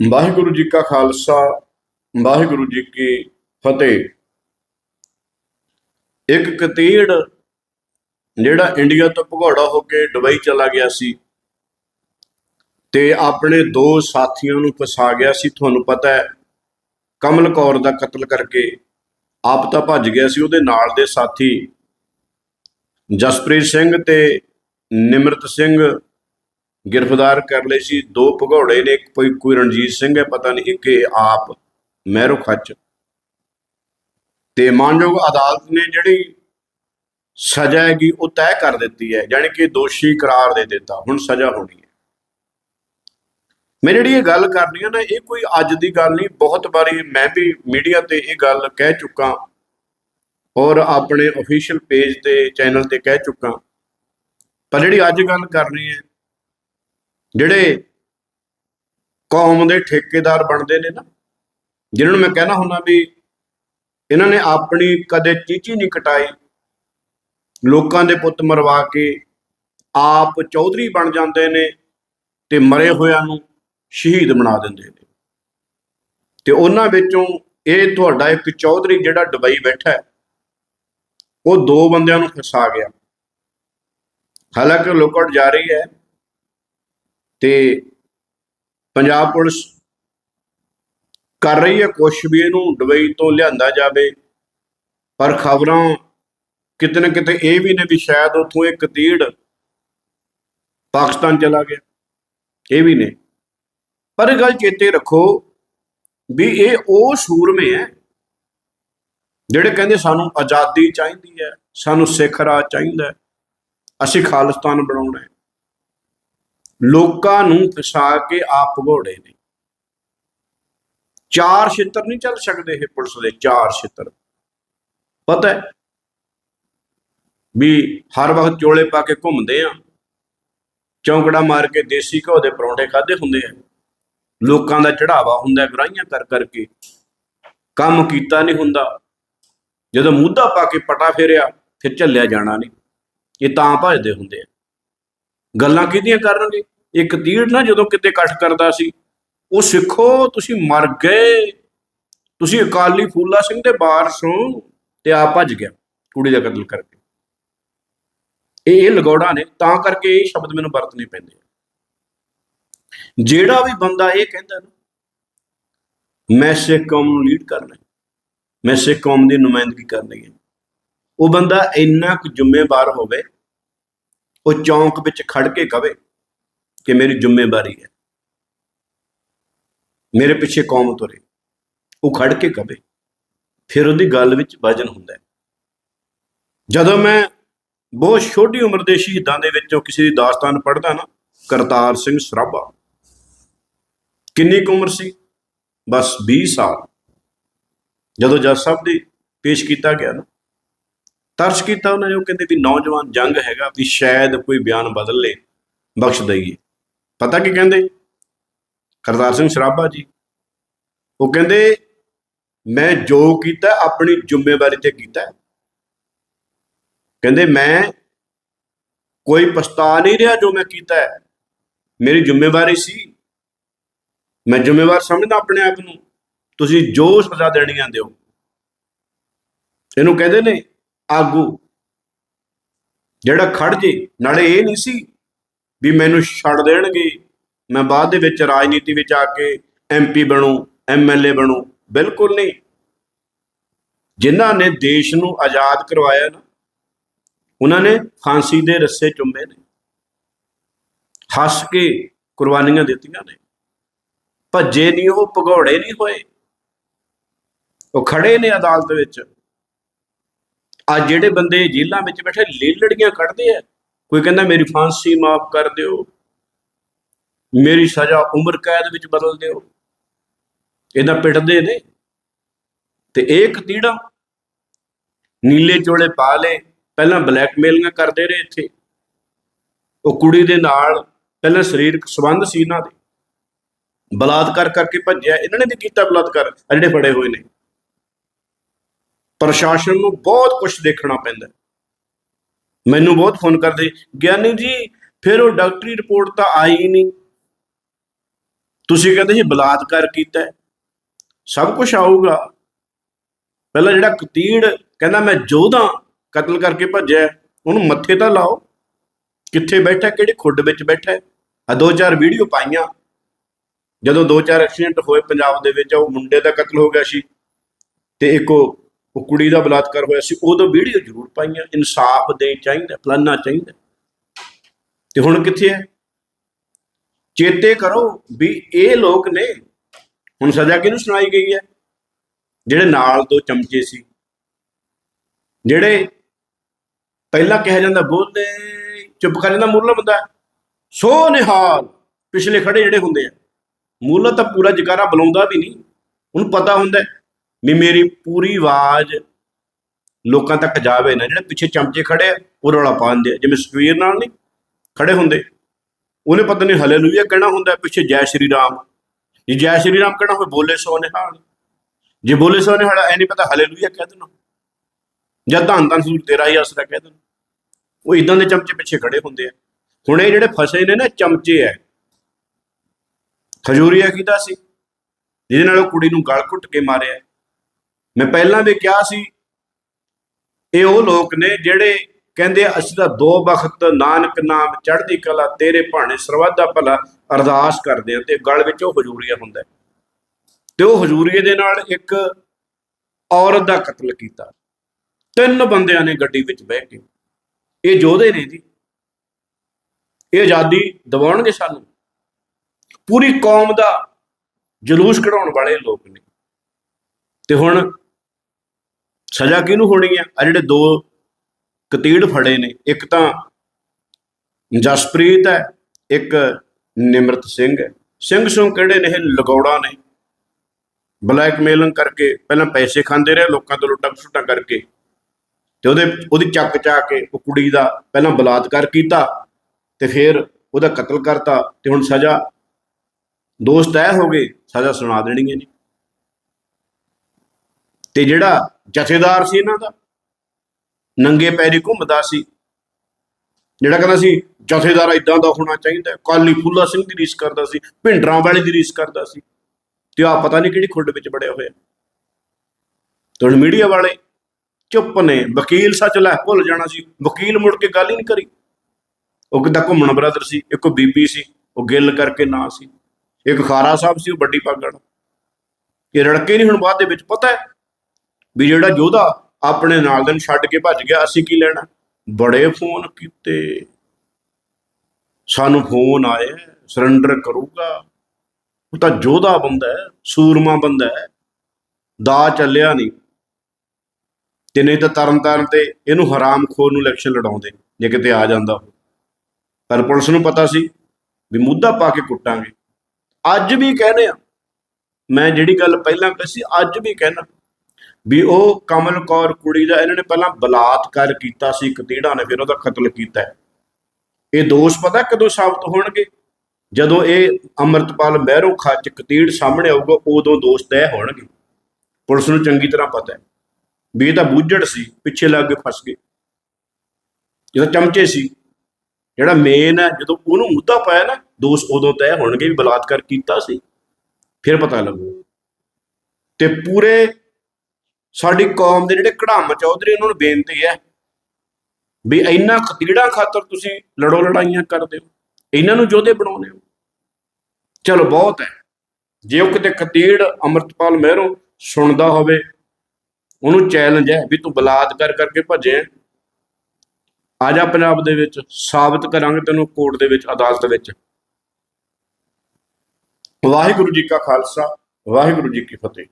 ਵਾਹਿਗੁਰੂ ਜੀ ਕਾ ਖਾਲਸਾ, ਵਾਹਿਗੁਰੂ ਜੀ ਕੀ ਫਤਿਹ। ਇੱਕ ਕਤੀੜ ਜਿਹੜਾ ਇੰਡੀਆ ਤੋਂ ਭਗੌੜਾ ਹੋ ਕੇ ਦੁਬਈ ਚਲਾ ਗਿਆ ਸੀ ਤੇ ਆਪਣੇ ਦੋ ਸਾਥੀਆਂ ਨੂੰ ਫਸਾ ਗਿਆ ਸੀ, ਤੁਹਾਨੂੰ ਪਤਾ ਹੈ, ਕਮਲ ਕੌਰ ਦਾ ਕਤਲ ਕਰਕੇ ਆਪ ਤਾਂ ਭੱਜ ਗਿਆ ਸੀ, ਉਹਦੇ ਨਾਲ ਦੇ ਸਾਥੀ ਜਸਪ੍ਰੀਤ ਸਿੰਘ ਤੇ ਨਿਮਰਤ ਸਿੰਘ ਗ੍ਰਿਫਤਾਰ ਕਰ ਲਏ ਸੀ। ਦੋ ਭਗੌੜੇ ਨੇ, ਇੱਕ ਕੋਈ ਕੋਈ ਰਣਜੀਤ ਸਿੰਘ ਹੈ, ਪਤਾ ਨਹੀਂ ਕਿ ਆਪ ਮਹਿਰੋ ਖੱਚ। ਤੇ ਮਾਨਯੋਗ ਅਦਾਲਤ ਨੇ ਜਿਹੜੀ ਸਜ਼ਾ ਹੈਗੀ, ਉਹ ਤੈਅ ਕਰ ਦਿੱਤੀ ਹੈ ਯਾਨੀ ਕਿ ਦੋਸ਼ੀ ਕਰਾਰ ਦੇ ਦਿੱਤਾ। ਹੁਣ ਸਜ਼ਾ ਹੋਣੀ ਹੈ। ਮੈਂ ਜਿਹੜੀ ਇਹ ਗੱਲ ਕਰਨੀ ਹੈ ਨਾ, ਇਹ ਕੋਈ ਅੱਜ ਦੀ ਗੱਲ ਨਹੀਂ, ਬਹੁਤ ਵਾਰੀ ਮੈਂ ਵੀ ਮੀਡੀਆ ਤੇ ਇਹ ਗੱਲ ਕਹਿ ਚੁੱਕਾ ਔਰ ਆਪਣੇ ਅਫੀਸ਼ੀਅਲ ਪੇਜ ਤੇ ਚੈਨਲ ਤੇ ਕਹਿ ਚੁੱਕਾ। ਪਰ ਜਿਹੜੀ ਅੱਜ ਗੱਲ ਕਰਨੀ ਹੈ ਜਿਹੜੇ ਕੌਮ ਦੇ ਠੇਕੇਦਾਰ ਬਣਦੇ ਨੇ ਨਾ, ਜਿਨ੍ਹਾਂ ਨੂੰ ਮੈਂ ਕਹਿਣਾ ਹੁੰਦਾ ਵੀ ਇਹਨਾਂ ਨੇ ਆਪਣੀ ਕਦੇ ਚੀਚੀ ਨਹੀਂ ਕਟਾਈ, ਲੋਕਾਂ ਦੇ ਪੁੱਤ ਮਰਵਾ ਕੇ ਆਪ ਚੌਧਰੀ ਬਣ ਜਾਂਦੇ ਨੇ ਤੇ ਮਰੇ ਹੋਇਆਂ ਨੂੰ ਸ਼ਹੀਦ ਬਣਾ ਦਿੰਦੇ ਨੇ। ਤੇ ਉਹਨਾਂ ਵਿੱਚੋਂ ਇਹ ਤੁਹਾਡਾ ਇੱਕ ਚੌਧਰੀ ਜਿਹੜਾ ਦੁਬਈ ਬੈਠਾ ਹੈ, ਉਹ ਦੋ ਬੰਦਿਆਂ ਨੂੰ ਫਸਾ ਗਿਆ। ਹਾਲਾਂਕਿ ਲੁਕਟ ਜਾਰੀ ਹੈ ਤੇ ਪੰਜਾਬ ਪੁਲਿਸ ਕਰ ਰਹੀ ਹੈ ਕੁਛ ਵੀ ਇਹਨੂੰ ਦੁਬਈ ਤੋਂ ਲਿਆਂਦਾ ਜਾਵੇ। ਪਰ ਖਬਰਾਂ ਕਿਤੇ ਨਾ ਕਿਤੇ ਇਹ ਵੀ ਨੇ ਵੀ ਸ਼ਾਇਦ ਉੱਥੋਂ ਇੱਕ ਤੀੜ ਪਾਕਿਸਤਾਨ ਚਲਾ ਗਿਆ। ਇਹ ਵੀ ਨੇ। ਪਰ ਇਹ ਗੱਲ ਚੇਤੇ ਰੱਖੋ ਵੀ ਇਹ ਉਹ ਸੂਰਮੇ ਹੈ ਜਿਹੜੇ ਕਹਿੰਦੇ ਸਾਨੂੰ ਆਜ਼ਾਦੀ ਚਾਹੀਦੀ ਹੈ, ਸਾਨੂੰ ਸਿੱਖ ਰਾਜ ਚਾਹੀਦਾ ਅਸੀਂ ਖਾਲਿਸਤਾਨ ਬਣਾਉਣਾ ਹੈ। ਲੋਕਾਂ ਨੂੰ ਫਸਾ ਕੇ ਆਪ ਭਗੋੜੇ ਨੇ। ਚਾਰ ਛਿੱਤਰ ਨਹੀਂ ਚੱਲ ਸਕਦੇ ਇਹ ਪੁਲਿਸ ਦੇ, ਚਾਰ ਛਿੱਤਰ। ਪਤਾ ਹੈ ਵੀ ਹਰ ਵਕਤ ਚੋਲੇ ਪਾ ਕੇ ਘੁੰਮਦੇ ਆ, ਚੌਂਕੜਾ ਮਾਰ ਕੇ ਦੇਸੀ ਘਿਓ ਦੇ ਪਰੌਂਠੇ ਖਾਦੇ ਹੁੰਦੇ ਆ। ਲੋਕਾਂ ਦਾ ਚੜਾਵਾ ਹੁੰਦਾ ਹੈ ਗਰਾਹੀਆਂ ਕਰ ਕਰਕੇ ਕੰਮ ਕੀਤਾ ਨਹੀਂ ਹੁੰਦਾ। ਜਦੋਂ ਮੁੱਦਾ ਪਾ ਕੇ ਪਟਾ ਫੇਰਿਆ, ਫਿਰ ਝੱਲਿਆ ਜਾਣਾ ਨਹੀਂ। ਇਹ ਤਾਂ ਭਜਦੇ ਹੁੰਦੇ ਆ। ਗੱਲਾਂ ਕਿਹਦੀਆਂ ਕਰਨਗੇ? ਇਹ ਤੀੜ ਨਾ ਜਦੋਂ ਕਿਤੇ ਇਕੱਠ ਕਰਦਾ ਸੀ ਉਹ ਸਿੱਖੋ ਤੁਸੀਂ ਮਰ ਗਏ। ਤੁਸੀਂ ਅਕਾਲੀ ਫੂਲਾ ਸਿੰਘ ਦੇ ਵਾਰਸ ਹੋ ਤੇ ਆ ਭੱਜ ਗਿਆ ਕੁੜੀ ਦਾ ਕਤਲ ਕਰਕੇ। ਇਹ ਇਹ ਲਗੌੜਾ ਨੇ ਤਾਂ ਕਰਕੇ ਇਹ ਸ਼ਬਦ ਮੈਨੂੰ ਵਰਤਨੇ ਪੈਂਦੇ ਆ। ਜਿਹੜਾ ਵੀ ਬੰਦਾ ਇਹ ਕਹਿੰਦਾ ਨਾ ਮੈਂ ਸਿੱਖ ਕੌਮ ਨੂੰ ਲੀਡ ਕਰਨਾ ਹੈ, ਮੈਂ ਸਿੱਖ ਕੌਮ ਦੀ ਨੁਮਾਇੰਦਗੀ ਕਰਨੀ ਹੈ। ਉਹ ਬੰਦਾ ਇੰਨਾ ਕੁ ਜ਼ਿੰਮੇਵਾਰ ਹੋਵੇ ਉਹ ਚੌਂਕ ਵਿੱਚ ਖੜ ਕੇ ਕਵੇ ਕਿ ਮੇਰੀ ਜ਼ਿੰਮੇਵਾਰੀ ਹੈ। ਮੇਰੇ ਪਿੱਛੇ ਕੌਮ ਤੁਰੇ। ਉਹ ਖੜ ਕੇ ਕਵੇ ਫਿਰ ਉਹਦੀ ਗੱਲ ਵਿੱਚ ਵਜਨ ਹੁੰਦਾ ਹੈ। ਜਦੋਂ ਮੈਂ ਬਹੁਤ ਛੋਟੀ ਉਮਰ ਦੇ ਸ਼ਹੀਦਾਂ ਦੇ ਵਿੱਚੋਂ ਕਿਸੇ ਦੀ ਦਾਸਤਾਨ ਪੜ੍ਹਦਾ ਨਾ, ਕਰਤਾਰ ਸਿੰਘ ਸਰਾਭਾ। ਕਿੰਨੀ ਕੁ ਉਮਰ ਸੀ? ਬਸ 20 ਸਾਲ। ਜਦੋਂ ਜੱਜ ਸਾਹਿਬ ਦੀ ਪੇਸ਼ ਕੀਤਾ ਗਿਆ ਨਾ ਤਰਸ ਕੀਤਾ ਉਹਨਾਂ ਨੇ, ਉਹ ਕਹਿੰਦੇ ਵੀ ਨੌਜਵਾਨ ਜੰਗ ਹੈਗਾ ਵੀ ਸ਼ਾਇਦ ਕੋਈ ਬਿਆਨ ਬਦਲ ਲੇ, ਬਖਸ਼ ਦਈਏ। ਪਤਾ ਕੀ ਕਹਿੰਦੇ? ਕਰਤਾਰ ਸਿੰਘ ਸਰਾਭਾ ਜੀ, ਉਹ ਕਹਿੰਦੇ, ਮੈਂ ਜੋ ਕੀਤਾ, ਆਪਣੀ ਜ਼ਿੰਮੇਵਾਰੀ ਤੇ ਕੀਤਾ ਕਹਿੰਦੇ, ਮੈਂ ਕੋਈ ਪਛਤਾ ਨਹੀਂ ਰਿਹਾ ਜੋ ਮੈਂ ਕੀਤਾ ਮੇਰੀ ਜ਼ਿੰਮੇਵਾਰੀ ਸੀ। ਮੈਂ ਜ਼ਿੰਮੇਵਾਰ ਸਮਝਦਾ ਆਪਣੇ ਆਪ ਨੂੰ। ਤੁਸੀਂ ਜੋ ਸਜ਼ਾ ਦੇਣੀਆਂ ਦਿਓ। ਇਹਨੂੰ ਕਹਿੰਦੇ ਨੇ ਆਗੂ। ਜਿਹੜਾ ਖੜ ਜੇ, ਨਾਲੇ ਇਹ ਨਹੀਂ ਸੀ ਵੀ ਮੈਨੂੰ ਛੱਡ ਦੇਣਗੇ। ਮੈਂ ਬਾਅਦ ਦੇ ਵਿੱਚ ਰਾਜਨੀਤੀ ਵਿੱਚ ਆ ਕੇ ਐਮਪੀ ਬਣੂ ਐਮਐਲਏ ਬਣੂ, ਬਿਲਕੁਲ ਨਹੀਂ। ਜਿਨ੍ਹਾਂ ਨੇ ਦੇਸ਼ ਨੂੰ ਆਜ਼ਾਦ ਕਰਵਾਇਆ ਨਾ, ਉਹਨਾਂ ਨੇ ਫਾਂਸੀ ਦੇ ਰੱਸੇ ਚੁੰਮੇ ਨੇ। ਹੱਸ ਕੇ ਕੁਰਬਾਨੀਆਂ ਦਿੱਤੀਆਂ ਨੇ। ਭੱਜੇ ਨਹੀਂ ਉਹ, ਭਗੌੜੇ ਨਹੀਂ ਹੋਏ। ਉਹ ਖੜੇ ਨੇ ਅਦਾਲਤ ਵਿੱਚ। ਆ ਜਿਹੜੇ ਬੰਦੇ ਜੇਲ੍ਹਾਂ ਵਿੱਚ ਬੈਠੇ ਲੇਲੜੀਆਂ ਕੱਢਦੇ ਆ, ਕੋਈ ਕਹਿੰਦਾ ਮੇਰੀ ਫਾਂਸੀ ਮਾਫ ਕਰ ਦਿਓ, ਮੇਰੀ ਸਜ਼ਾ ਉਮਰ ਕੈਦ ਵਿੱਚ ਬਦਲ ਦਿਓ, ਇਹਦਾ ਪਿੱਟਦੇ ਨੇ। ਤੇ ਇਹ ਕਤੀੜਾ ਨੀਲੇ ਚੋਲੇ ਪਾ ਲੇ ਪਹਿਲਾਂ ਬਲੈਕਮੇਲਿੰਗਾਂ ਕਰਦੇ ਰਹੇ ਇੱਥੇ। ਉਹ ਕੁੜੀ ਦੇ ਨਾਲ ਪਹਿਲਾਂ ਸਰੀਰਕ ਸੰਬੰਧ ਸੀ ਇਹਨਾਂ ਦੇ। ਬਲਾਤਕਾਰ ਕਰਕੇ ਭੱਜਿਆ, ਇਹਨਾਂ ਨੇ ਵੀ ਕੀਤਾ ਬਲਾਤਕਾਰ, ਆਹ ਜਿਹੜੇ ਫੜੇ ਹੋਏ ਨੇ। ਪ੍ਰਸ਼ਾਸਨ ਨੂੰ ਬਹੁਤ ਕੁਝ ਦੇਖਣਾ ਪੈਂਦਾ ਮੈਨੂੰ ਬਹੁਤ ਫੋਨ ਕਰਦੇ, ਗਿਆਨੀ ਜੀ, ਫਿਰ ਉਹ ਡਾਕਟਰੀ ਰਿਪੋਰਟ ਤਾਂ ਆਈ ਨਹੀਂ। ਤੁਸੀਂ ਕਹਿੰਦੇ ਜੀ ਬਲਾਤਕਾਰ ਕੀਤਾ ਸਭ ਕੁਝ ਆਊਗਾ। ਪਹਿਲਾਂ ਜਿਹੜਾ ਕਤੀੜ ਕਹਿੰਦਾ ਮੈਂ ਜੋਧਾ ਕਤਲ ਕਰਕੇ ਭੱਜਿਆ, ਉਹਨੂੰ ਮੱਥੇ ਤਾਂ ਲਾਓ। ਕਿੱਥੇ ਬੈਠਾ, ਕਿਹੜੇ ਖੁੱਡ ਵਿੱਚ ਬੈਠਾ ਹੈ? ਆ ਦੋ ਚਾਰ ਵੀਡੀਓ ਪਾਈਆਂ। ਜਦੋਂ ਦੋ ਚਾਰ ਐਕਸੀਡੈਂਟ ਹੋਏ ਪੰਜਾਬ ਦੇ ਵਿੱਚ, ਉਹ ਮੁੰਡੇ ਦਾ ਕਤਲ ਹੋ ਗਿਆ ਸੀ। ਤੇ ਇੱਕ ਉਹ ਕੁੜੀ ਦਾ ਬਲਾਤਕਾਰ ਹੋਇਆ ਸੀ, ਉਦੋਂ ਵੀਡੀਓ ਜ਼ਰੂਰ ਪਾਈਆਂ, ਇਨਸਾਫ ਦੇ ਚਾਹੀਦਾ, ਫਲਾਨਾ ਚਾਹੀਦਾ। ਤੇ ਹੁਣ ਕਿੱਥੇ ਹੈ? ਚੇਤੇ ਕਰੋ ਵੀ ਇਹ ਲੋਕ ਨੇ, ਹੁਣ ਸਜ਼ਾ ਕਿਹਨੂੰ ਸੁਣਾਈ ਗਈ ਹੈ? ਜਿਹੜੇ ਨਾਲ ਦੋ ਚਮਚੇ ਸੀ, ਜਿਹੜੇ ਪਹਿਲਾਂ ਕਿਹਾ ਜਾਂਦਾ ਬੋਲਦੇ ਚੁੱਪ ਕਰ ਜਾਂਦਾ ਮੁਰਲਾ ਬੰਦਾ। ਸੋ ਨਿਹਾਲ ਪਿਛਲੇ ਖੜੇ ਜਿਹੜੇ ਹੁੰਦੇ ਆ ਮੁਰਲਾ ਤਾਂ ਪੂਰਾ ਜਕਾਰਾ ਬੁਲਾਉਂਦਾ ਵੀ ਨਹੀਂ, ਉਹਨੂੰ ਪਤਾ ਹੁੰਦਾ ਵੀ ਮੇਰੀ ਪੂਰੀ ਆਵਾਜ਼ ਲੋਕਾਂ ਤੱਕ ਜਾਵੇ ਨਾ, ਜਿਹੜੇ ਪਿੱਛੇ ਚਮਚੇ ਖੜੇ ਆ, ਉਹ ਰੌਲਾ ਪਾਉਂਦੇ ਆ। ਜਿਵੇਂ ਸਵੀਰ ਨਾਲ ਨਹੀਂ ਖੜੇ ਹੁੰਦੇ। ਉਹਨੇ ਪਤਾ ਨਹੀਂ ਹਲੇਲੂਇਆ ਕਹਿਣਾ ਹੁੰਦਾ, ਪਿੱਛੇ ਜੈ ਸ਼੍ਰੀ ਰਾਮ। ਜੇ ਜੈ ਸ਼੍ਰੀ ਰਾਮ ਕਹਿਣਾ ਹੋਵੇ, ਬੋਲੇ ਸੋ ਨਿਹਾਲ। ਜੇ ਬੋਲੇ ਸੋ ਨਿਹਾਲ ਐ ਨਹੀਂ ਪਤਾ ਹਲੇਲੂਇਆ ਕਹਿ ਦੇਣਾ। ਜਾਂ ਧੰਨ ਧੰਨ ਸੂਰ ਤੇਰਾ ਹੀ ਆਸਰਾ ਕਹਿ ਦੇਣਾ। ਉਹ ਇਦਾਂ ਦੇ ਚਮਚੇ ਪਿੱਛੇ ਖੜੇ ਹੁੰਦੇ ਆ। ਹੁਣ ਇਹ ਜਿਹੜੇ ਫਸੇ ਨੇ ਨਾ ਚਮਚੇ ਐ ਖਜੂਰੀਆ ਕੀਤਾ ਸੀ? ਜਿਹਦੇ ਨਾਲ ਉਹ ਕੁੜੀ ਨੂੰ ਗਲ ਘੁੱਟ ਕੇ ਮਾਰਿਆ। ਮੈਂ ਪਹਿਲਾਂ ਵੀ ਕਿਹਾ ਸੀ, ਇਹ ਉਹ ਲੋਕ ਨੇ ਜਿਹੜੇ ਕਹਿੰਦੇ ਅਸੀਂ ਤਾਂ ਦੋ ਵਕਤ ਨਾਨਕ ਨਾਮ ਚੜ੍ਹਦੀ ਕਲਾ, ਤੇਰੇ ਭਾਣੇ ਸਰਬੱਤ ਦਾ ਭਲਾ ਅਰਦਾਸ ਕਰਦੇ ਆ ਤੇ ਗਲ ਵਿੱਚ ਉਹ ਹਜੂਰੀਆ ਹੁੰਦਾ ਤੇ ਉਹ ਹਜੂਰੀਏ ਦੇ ਨਾਲ ਇੱਕ ਔਰਤ ਦਾ ਕਤਲ ਕੀਤਾ। ਤਿੰਨ ਬੰਦਿਆਂ ਨੇ ਗੱਡੀ ਵਿੱਚ ਬਹਿ ਕੇ। ਇਹ ਯੋਧੇ ਨੇ ਜੀ। ਇਹ ਆਜ਼ਾਦੀ ਦਿਵਾਉਣਗੇ ਸਾਨੂੰ। ਪੂਰੀ ਕੌਮ ਦਾ ਜਲੂਸ ਕਢਾਉਣ ਵਾਲੇ ਲੋਕ ਨੇ। ਤੇ ਹੁਣ ਸਜ਼ਾ ਕਿਹਨੂੰ ਹੋਣੀ ਆ? ਆ ਜਿਹੜੇ ਦੋ ਕਤੀੜ ਫੜੇ ਨੇ, ਇੱਕ ਤਾਂ ਜਸਪ੍ਰੀਤ ਹੈ, ਇੱਕ ਨਿਮਰਤ ਸਿੰਘ ਹੈ। ਸਿੰਘ ਸੁੰ ਕਿਹੜੇ ਨੇ ਇਹ? ਲਗੌੜਾ ਨੇ। ਬਲੈਕਮੇਲਿੰਗ ਕਰਕੇ ਪਹਿਲਾਂ ਪੈਸੇ ਖਾਂਦੇ ਰਹੇ ਲੋਕਾਂ ਤੋਂ ਲੁੱਟਾਂ ਖਸੁੱਟਾਂ ਕਰਕੇ। ਤੇ ਉਹਦੇ, ਉਹਦੀ ਚੱਕ ਚਾ ਕੇ ਉਹ ਕੁੜੀ ਦਾ ਪਹਿਲਾਂ ਬਲਾਤਕਾਰ ਕੀਤਾ ਤੇ ਫਿਰ ਉਹਦਾ ਕਤਲ ਕਰਤਾ ਤੇ ਹੁਣ ਸਜ਼ਾ ਦੋਸਤ ਤੈਅ ਹੋ ਗਏ, ਸਜ਼ਾ ਸੁਣਾ ਦੇਣੀ ਹੈ ਜੀ। ਤੇ ਜਿਹੜਾ ਜਥੇਦਾਰ ਸੀ ਇਹਨਾਂ ਦਾ। ਨੰਗੇ ਪੈਰੀ ਘੁੰਮਦਾ ਸੀ। ਜਿਹੜਾ ਕਹਿੰਦਾ ਸੀ, ਜਥੇਦਾਰ ਇਦਾਂ ਦਾ ਹੋਣਾ ਚਾਹੀਦਾ ਕਾਲੀ ਫੁੱਲਾ ਸਿੰਘ ਦੀ ਰੀਸ ਕਰਦਾ ਸੀ ਭਿੰਡਰਾਂ ਵਾਲੇ ਦੀ ਰੀਸ ਕਰਦਾ ਸੀ। ਤੇ ਆ ਪਤਾ ਨਹੀਂ ਕਿਹੜੀ ਖੁੱਡ ਵਿੱਚ ਬੜਿਆ ਹੋਇਆ। ਤੇ ਹੁਣ ਮੀਡੀਆ ਵਾਲੇ ਚੁੱਪ ਨੇ। ਵਕੀਲ ਸੱਚ ਲੈ ਭੁੱਲ ਜਾਣਾ ਸੀ। ਵਕੀਲ ਮੁੜ ਕੇ ਗੱਲ ਹੀ ਨਹੀਂ ਕਰੀ। ਉਹ ਕਿੱਦਾਂ ਘੁੰਮਣ ਬਰਾਦਰ ਸੀ, ਇੱਕ ਬੀਬੀ ਸੀ, ਉਹ ਗਿੱਲ ਕਰਕੇ ਨਾਂ ਸੀ। ਇੱਕ ਖਾਰਾ ਸਾਹਿਬ ਸੀ, ਉਹ ਵੱਡੀ ਪਾਗੜ ਇਹ ਰੜਕੇ ਨਹੀਂ ਹੁਣ ਬਾਅਦ ਦੇ ਵਿੱਚ। ਪਤਾ ਹੈ ਵੀ ਜਿਹੜਾ ਯੋਧਾ ਆਪਣੇ ਨਾਲ ਦੇ ਨੂੰ ਛੱਡ ਕੇ ਭੱਜ ਗਿਆ, ਅਸੀਂ ਕੀ ਲੈਣਾ? ਬੜੇ ਫੋਨ ਕੀਤੇ। ਸਾਨੂੰ ਫੋਨ ਆਏ ਸਰੈਂਡਰ ਕਰੂਗਾ। ਉਹ ਤਾਂ ਯੋਧਾ ਬੰਦਾ ਹੈ, ਸੂਰਮਾ ਬੰਦਾ ਹੈ। ਦਾ ਚੱਲਿਆ ਨਹੀਂ। ਤੇ ਨਹੀਂ ਤਾਂ ਤਰਨ ਤਾਰਨ ਤੇ ਇਹਨੂੰ ਹਰਾਮ ਖੋਰ ਨੂੰ ਇਲੈਕਸ਼ਨ ਲੜਾਉਂਦੇ, ਜੇ ਕਿਤੇ ਆ ਜਾਂਦਾ ਉਹ। ਪਰ ਪੁਲਿਸ ਨੂੰ ਪਤਾ ਸੀ ਵੀ ਮੁੱਦਾ ਪਾ ਕੇ ਕੁੱਟਾਂਗੇ। ਅੱਜ ਵੀ ਕਹਿੰਦੇ ਆ, ਮੈਂ ਜਿਹੜੀ ਗੱਲ ਪਹਿਲਾਂ ਕਹੀ ਸੀ, ਅੱਜ ਵੀ ਕਹਿਣਾ ਵੀ ਉਹ ਕਮਲ ਕੌਰ ਕੁੜੀ ਦਾ ਇਹਨਾਂ ਨੇ ਪਹਿਲਾਂ ਬਲਾਤਕਾਰ ਕੀਤਾ ਸੀ ਕਤੀੜਾ ਨੇ ਫਿਰ ਉਹਦਾ ਕਤਲ ਕੀਤਾ ਇਹ ਦੋਸ਼ ਪਤਾ ਕਦੋਂ ਸਾਬਤ ਹੋਣਗੇ? ਜਦੋਂ ਇਹ ਅਮਰਤਪਾਲ ਮਹਿਰੋ ਖੱਚ ਕਤੀੜ ਸਾਹਮਣੇ ਆਊਗਾ, ਉਦੋਂ ਦੋਸ਼ ਤੈਅ ਹੋਣਗੇ। ਪੁਲਿਸ ਨੂੰ ਚੰਗੀ ਤਰ੍ਹਾਂ ਪਤਾ ਹੈ। ਵੀ ਇਹ ਤਾਂ ਬੂਝੜ ਸੀ, ਪਿੱਛੇ ਲੱਗ ਕੇ ਫਸ ਗਏ। ਜਦੋਂ ਚਮਚੇ ਸੀ। ਜਿਹੜਾ ਮੇਨ ਹੈ, ਜਦੋਂ ਉਹਨੂੰ ਮੁੱਦਾ ਪਾਇਆ ਨਾ, ਦੋਸ਼ ਉਦੋਂ ਤੈਅ ਹੋਣਗੇ ਵੀ ਬਲਾਤਕਾਰ ਕੀਤਾ ਸੀ। ਫਿਰ ਪਤਾ ਲੱਗੂ। ਤੇ ਪੂਰੇ ਸਾਡੀ ਕੌਮ ਦੇ ਜਿਹੜੇ ਕੜਾਮ ਚੌਧਰੀ, ਉਹਨਾਂ ਨੂੰ ਬੇਨਤੀ ਹੈ ਵੀ ਇੰਨਾ ਖਤੀੜਾਂ ਖਾਤਰ ਤੁਸੀਂ ਲੜੋ ਲੜਾਈਆਂ ਕਰਦੇ ਹੋ? ਇਹਨਾਂ ਨੂੰ ਯੋਧੇ ਬਣਾਉਂਦੇ ਹੋ? ਚਲੋ, ਬਹੁਤ ਹੈ। ਜੇ ਉਹ ਕਿਤੇ ਖਤੀੜ ਅਮਰਤਪਾਲ ਮਹਿਰੋਂ ਸੁਣਦਾ ਹੋਵੇ, ਉਹਨੂੰ ਚੈਲੰਜ ਹੈ ਵੀ ਤੂੰ ਬਲਾਤਕਾਰ ਕਰਕੇ ਭੱਜੇ ਆ ਜਾ ਪੰਜਾਬ ਦੇ ਵਿੱਚ, ਸਾਬਤ ਕਰਾਂਗੇ ਤੈਨੂੰ ਕੋਰਟ ਦੇ ਵਿੱਚ, ਅਦਾਲਤ ਵਿੱਚ। ਵਾਹਿਗੁਰੂ ਜੀ ਕਾ ਖਾਲਸਾ, ਵਾਹਿਗੁਰੂ ਜੀ ਕੀ ਫਤਿਹ।